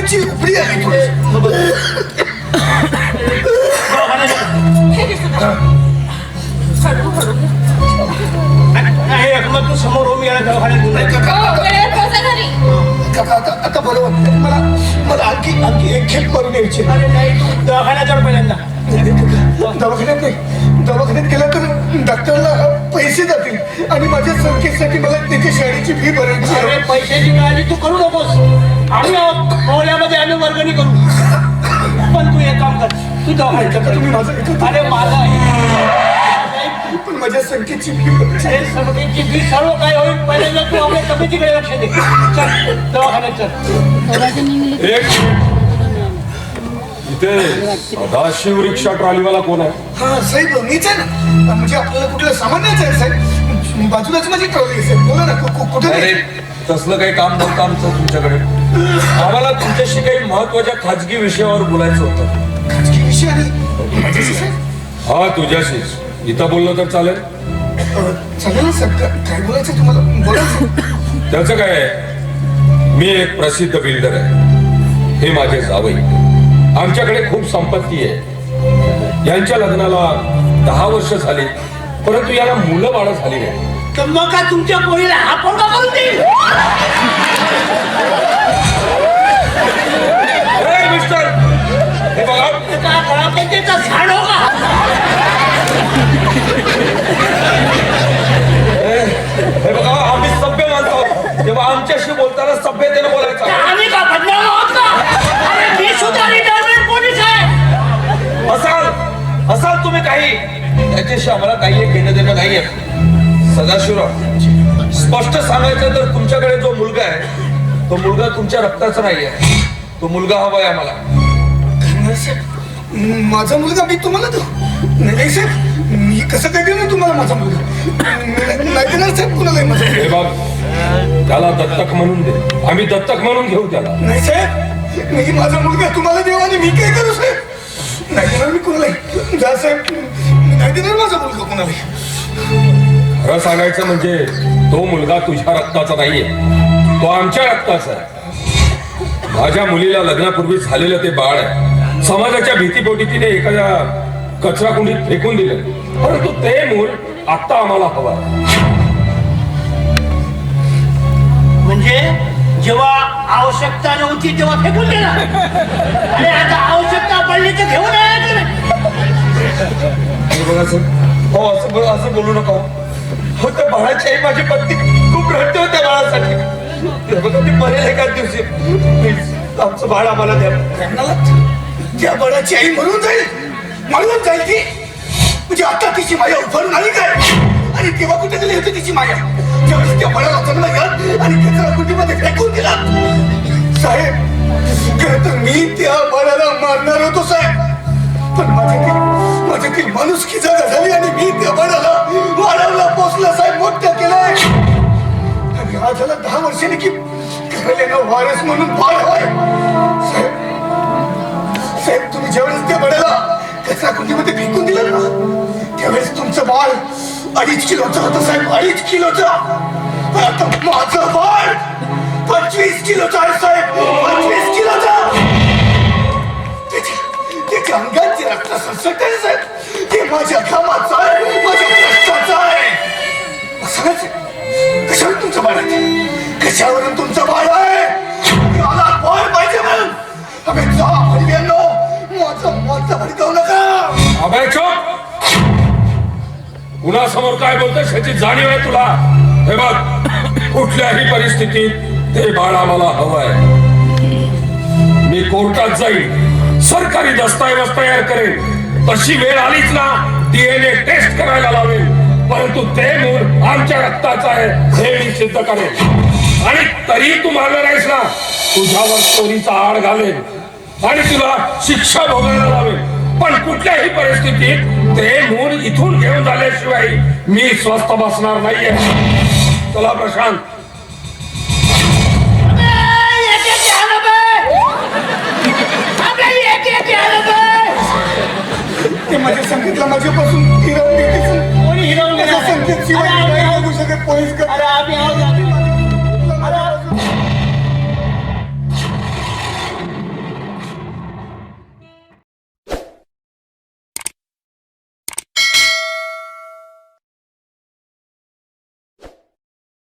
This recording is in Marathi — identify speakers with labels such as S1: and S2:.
S1: आमची उपडी आली थोडी.
S2: नाही मग तू समोर उभी आहे दवाखान्यात
S1: काका आता बरोबर मला मला आणखी आणखी एक खेप करून यायची.
S2: अरे नाही तू दवाखान्यात पहिल्यांदा.
S1: दवाखान्यात नाही. दवाखान्यात गेला तर डॉक्टरला पैसे जातील. आणि माझ्या संख्येसाठी मला त्याच्या शाळेची फी भरायची
S2: अरे
S1: आहे.
S2: पैशाची काळजी तू करू नकोस. आम्ही आहोत. मोहल्यामध्ये आम्ही वर्गणी करू. पण तू एक काम कर. तू दवाखान्यात
S1: काका
S2: जा.
S1: तुम्ही माझं ऐकत
S2: अरे माझा
S1: पण माझ्या संख्येची फी भरायची आहे.
S2: अरे समितीची फी सर्व काय होईल. पहिल्यांदा तू आपल्या तब्येतीकडे लक्ष दे. चल दवाखान्यात चल.
S3: एक इथे सदाशिव रिक्षा ट्रॉलीवाला कोण आहे?
S1: हा साहेब मीच आहे ना. म्हणजे आपल्याला कुठलं सामान न्यायचं आहे साहेब? बाजूलाच माझी ट्रॉली आहे साहेब. बोला ना कु- कु- कुठे
S3: अरे? तसलं काही काम नव्हतं आमचं तुमच्याकडे. आम्हाला तुमच्याशी काही महत्त्वाच्या खाजगी विषयावर बोलायचं होतं.
S1: खाजगी विषय आणि माझ्याशी साहेब?
S3: हा तुझ्याशीच इथं बोललं तर चालेल.
S1: अ, चालेल ना साहेब. काय- काय बोलायचं तुम्हाला? बोलायचं
S3: त्याचं काय आहे? मी एक प्रसिद्ध बिल्डर आहे. हे माझे जावई. आमच्याकडे खूप संपत्ती आहे. यांच्या लग्नाला दहा वर्ष झाली. परंतु याला मुलं बाळ झाली नाही.
S2: तर मग का तुमच्या पोरीला हा पोरगा करून देईल?
S3: काही त्याच्याशी आम्हाला काही एक घेणं देणं नाही आहे. सदाशिवराव स्पष्ट सांगायचं तर तुमच्याकडे जो मुलगा आहे तो मुलगा तुमच्या रक्ताचा नाही आहे. तो मुलगा हवाय आम्हाला.
S1: नाही माझा मुलगा मी तुम्हाला देऊ? नाही नाही, साहेब मी कसं काय देणार तुम्हाला माझा मुलगा? नाही नाही देणार साहेब माझा
S3: त्याला दत्तक म्हणून दे. आम्ही दत्तक म्हणून घेऊ त्याला.
S1: नाही साहेब मी माझा मुलगा तुम्हाला देऊ आणि मी काय करू साहेब? नाही देणार मी कुणालाही. जा साहेब मी नाही माझा मुलगा कुणालाही
S3: खरं सांगायचं म्हणजे तो मुलगा तुझ्या रक्ताचा नाहीये. तो आमच्या रक्ताचा आहे. माझ्या मुलीला लग्नापूर्वी झालेलं ते बाळ आहे. समाजाच्या भीतीपोटी तिने एखाद्या कचरा कुंडीत फेकून दिलं. परंतु ते मूल आता आम्हाला हवं
S2: म्हणजे जेव्हा आवश्यकता नव्हती तेव्हा फेकून दिला. आणि आता आवश्यकता पडली तर घेऊन
S3: हे बघा सर हो असं बोल- असं बोलू नका. हो त्या बाळाची आई माझी पत्नी खूप रडते होत्या बाळासाठी. हे बघा ती मरेल एकाच दिवशी. प्लीज आमचं बाळ आम्हाला द्या.
S1: करणाला त्या बाळाची आई मरून जाईल मरून जाईल ती. म्हणजे आता तिची माया उभारून आली काय? आणि तेव्हा कुठे गेली होती तिची माया? त्यावेळेस त्या बाळाला जन्म घ्या आणि त्याचा कुंडीमध्ये फेकून दिला. साहेब खरं तर मी त्या बाळाला मारणार होतो साहेब. पण माझ्या वर्षाने की घराल्यानं वारस म्हणून फार हवाय साहेब साहेब तुम्ही ज्यावेळेस त्या बड्याला कचरा कुंडीमध्ये फेकून दिलं ना त्यावेळेस तुमचं बाळ अडीच किलोचं होतं साहेब अडीच किलोचं. आता माझं बाळ पंचवीस किलोचं आहे साहेब पंचवीस किलोचं. ते त्याच्या रक्त सळसळत आहे साहेब ते माझ्या घामाचं कशावरून तुमचं बाळ आहे. मला बाळ पाहिजे म्हणून. अबे जा हलव्यांनो माझं माझं भडकावू नका.
S3: अभय चोप. कुणासमोर काय बोलतोस ह्याची जाणीव आहे तुला? हे बघ कुठल्याही परिस्थितीत ते बाळ आम्हाला हवंय. मी कोर्टात जाईल. सरकारी दस्तऐवज तयार करेन. तशी वेळ आलीच ना डीएनए टेस्ट करायला लावेल. परंतु ते मूल आमच्या रक्ताचं आहे हे मी सिद्ध करेन. आणि तरी तू मारलं नाहीस ना तुझ्यावर चोरीचा आड घालेन आणि तुला शिक्षा भोगायला लावेल. पण कुठल्याही परिस्थितीत ते मूल इथून घेऊन झाल्याशिवाय मी स्वस्त बसणार नाहीये. चला प्रशांत.
S1: ते माझ्या संगीतला माझ्यापासून शिवाजी पोलीस
S2: अरे आम्ही आहोत.